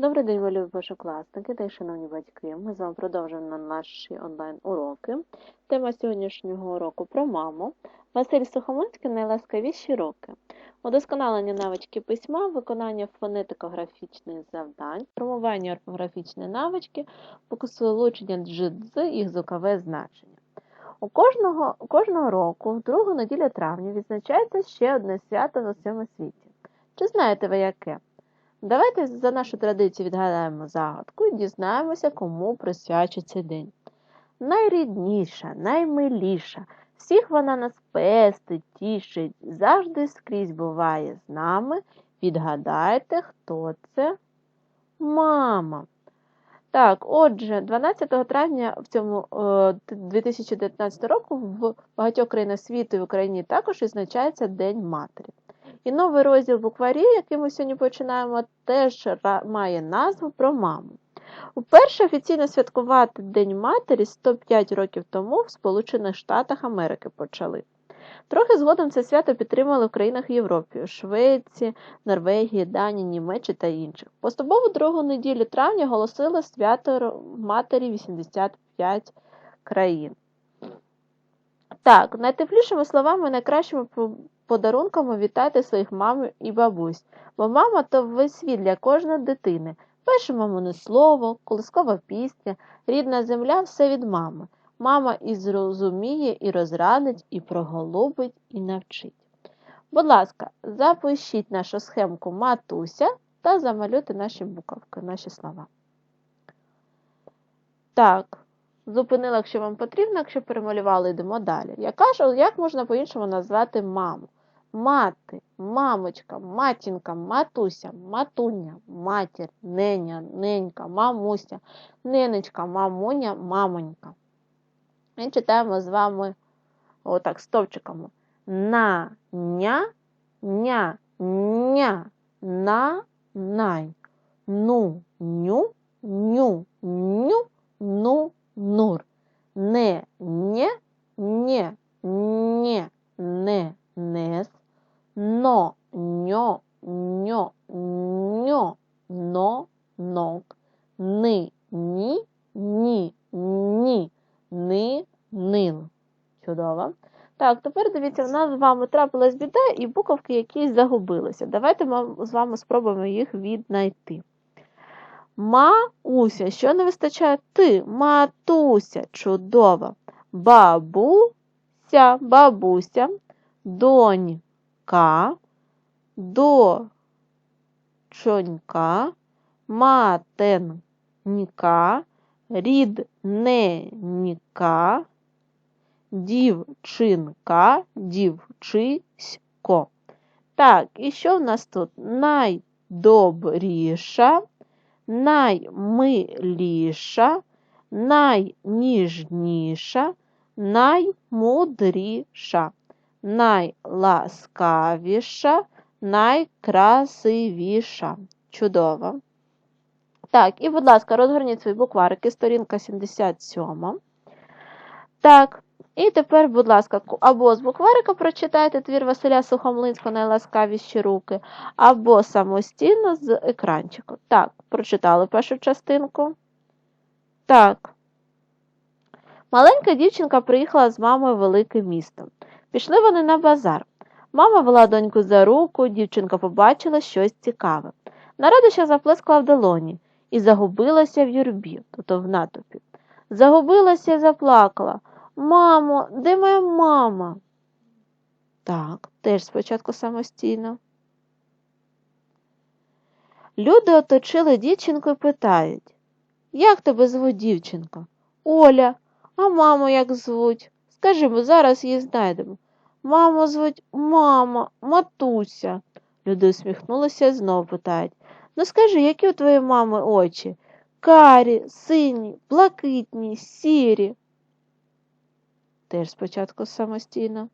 Добрий день, мої першокласники та й шановні батьки. Ми з вами продовжуємо наші онлайн-уроки. Тема сьогоднішнього уроку про маму. Василь Сухомлинський найласкавіші роки. Удосконалення навички письма, виконання фонетико-графічних завдань, формування орфографічної навички, покусолучення джидз, їх звукове значення. У кожного, кожного року, в другу неділю травня, відзначається ще одне свято на всьому світі. Чи знаєте ви яке? Давайте за нашу традицію відгадаємо загадку і дізнаємося, кому присвячує цей день. Найрідніша, наймиліша, всіх вона нас пестить, тішить, завжди скрізь буває з нами. Відгадайте, хто це? Мама. Так, отже, 12 травня в цьому е, 2019 року в багатьох країнах світу і в Україні також відзначається День Матері. І новий розділ букварі, який ми сьогодні починаємо, теж має назву про маму. Уперше офіційно святкувати День Матері 105 років тому в Сполучених Штатах Америки почали. Трохи згодом це свято підтримали в країнах Європи Швеції, Норвегії, Данії, Німеччини та інших. Поступово другу неділю травня оголосили свято Матері 85 країн. Так, найтеплішими словами, найкращими подарунками вітайте своїх мам і бабусь, бо мама то весь світ для кожної дитини. Перше мамине слово, колискова пісня, рідна земля все від мами. Мама і зрозуміє, і розрадить, і проголубить, і навчить. Будь ласка, запишіть нашу схемку матуся та замалюйте наші буковки, наші слова. Так, зупинила, якщо вам потрібно, якщо перемалювали, йдемо далі. Яка ж, як можна по-іншому назвати маму? Мати, мамочка, матінка, матуся, матуня, матір, неня, ненька, мамуся, ненечка, мамуня, мамонька. І читаємо з вами отак стовпчиками. На, ня, ня, ня, на, най, ну, ню, ню, ню, ну, нур. Не, нє, нє, нє, не, нес, но, ньо, ньо, ньо, но, нок, ни, ні, ні, ні, ни, нил. Чудово. Так, тепер дивіться, в нас з вами трапилась біда і буковки якісь загубилися. Давайте ми з вами спробуємо їх віднайти. Мауся, що не вистачає ти? Матуся, чудово. Бабуся, бабуся, донька, дочонька, матенька, рідненька, дівчинка, дівчисько. Так, і що в нас тут? Найдобріша, наймиліша, найніжніша, наймудріша, найласкавіша, найкрасивіша. Чудово. Так, і, будь ласка, розгорніть свої букварики, сторінка 77. Так, і тепер, будь ласка, або з букварика прочитайте твір Василя Сухомлинського найласкавіші руки, або самостійно з екранчику. Так, прочитали першу частинку. Так. Маленька дівчинка приїхала з мамою в велике місто. Пішли вони на базар. Мама вела доньку за руку, дівчинка побачила щось цікаве. На радощах заплескала в долоні і загубилася в юрбі, тобто в натовпі. Загубилася і заплакала. Мамо, де моя мама? Так, теж спочатку самостійно. Люди оточили дівчинку і питають, як тебе звуть дівчинка? Оля, а маму як звуть? Скажімо, зараз її знайдемо. Маму звуть мама, матуся. Люди усміхнулися і знову питають. Ну скажи, які у твоєї мами очі? Карі, сині, блакитні, сірі. Теж спочатку самостійно.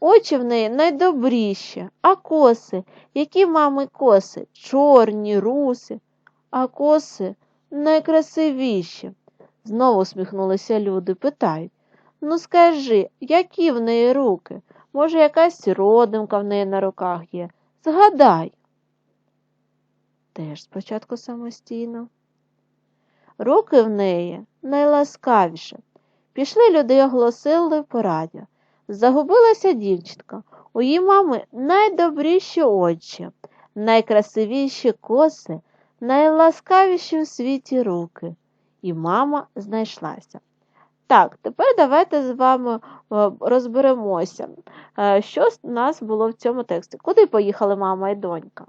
Очі в неї найдобріші, а коси, які мами коси? Чорні, руси, а коси найкрасивіші. Знову усміхнулися люди, питають Ну, скажи, які в неї руки? Може, якась родимка в неї на руках є? Згадай. теж спочатку самостійно. Руки в неї найласкавіше. Пішли люди оголосили по радіо. Загубилася дівчинка. У її мами найдобріші очі, найкрасивіші коси, найласкавіші у світі руки. І мама знайшлася. Так, тепер давайте з вами е, розберемося, е, що у нас було в цьому тексті. Куди поїхали мама і донька?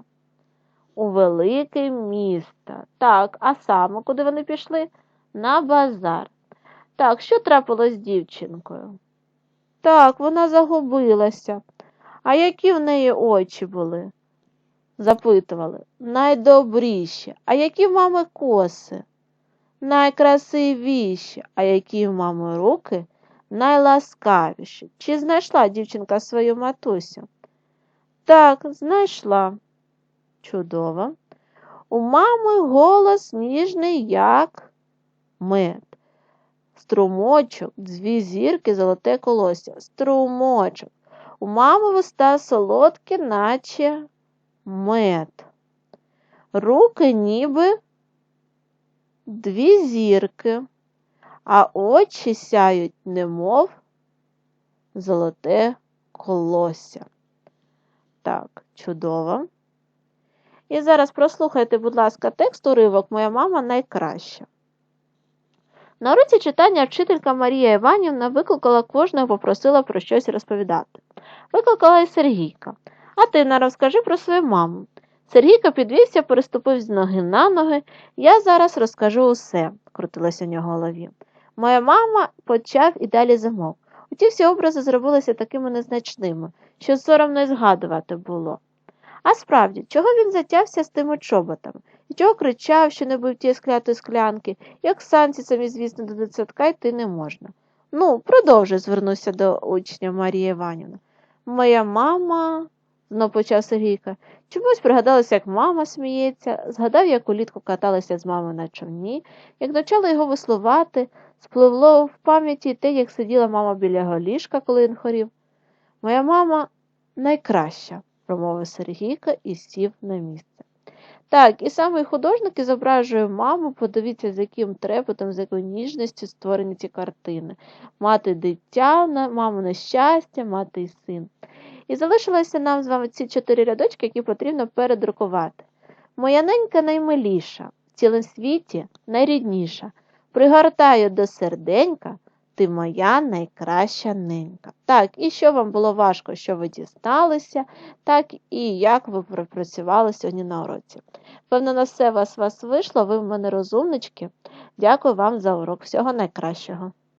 У велике місто. Так, а саме куди вони пішли? На базар. Так, що трапилось з дівчинкою? Так, вона загубилася. А які в неї очі були? Запитували. Найдобріші. А які мами коси? Найкрасивіші. А які в мами руки? Найласкавіші. Чи знайшла дівчинка свою матусю? Так, знайшла. Чудово. У мами голос ніжний, як мед. Струмочок, дві зірки, золоте колосся. Струмочок. У мами вуста солодкі, наче мед. Руки ніби дві зірки, а очі сяють, немов золоте колосся. Так, чудово. І зараз прослухайте, будь ласка, текст уривок Моя мама найкраща. На уроці читання вчителька Марія Іванівна викликала кожного, попросила про щось розповідати. Викликала і Сергійка. А ти не розкажи про свою маму. Сергійко підвівся, переступив з ноги на ноги. Я зараз розкажу усе, крутилось у нього голові. Моя мама почав і далі замовк. Уті всі образи зробилися такими незначними, що соромно й згадувати було. А справді, чого він затявся з тими чоботами? І чого кричав, що не бив ті склятої склянки, як санці самі, звісно, до дитсадка йти не можна. Ну, продовжуй, звернувся до учня Марія Іванівна. Моя мама, знов почав Сергійка, чомусь пригадалося, як мама сміється, згадав, як улітку каталася з мамою на човні, як почала його веслувати, спливло в пам'яті те, як сиділа мама біля його ліжка, коли він хорів. Моя мама найкраща, промовив Сергійка і сів на місце. Так, і саме художник і зображує маму, подивіться, з яким трепетом, з якою ніжністю створені ці картини. Мати дитя, маму на щастя, мати і син. І залишилося нам з вами ці чотири рядочки, які потрібно передрукувати. Моя ненька наймиліша, в цілому світі найрідніша. Пригортаю до серденька, ти моя найкраща ненька. Так, і що вам було важко, що ви дізналися, так і як ви пропрацювали сьогодні на уроці. Певно, на все вас вас вийшло, ви в мене розумнички. Дякую вам за урок. Всього найкращого.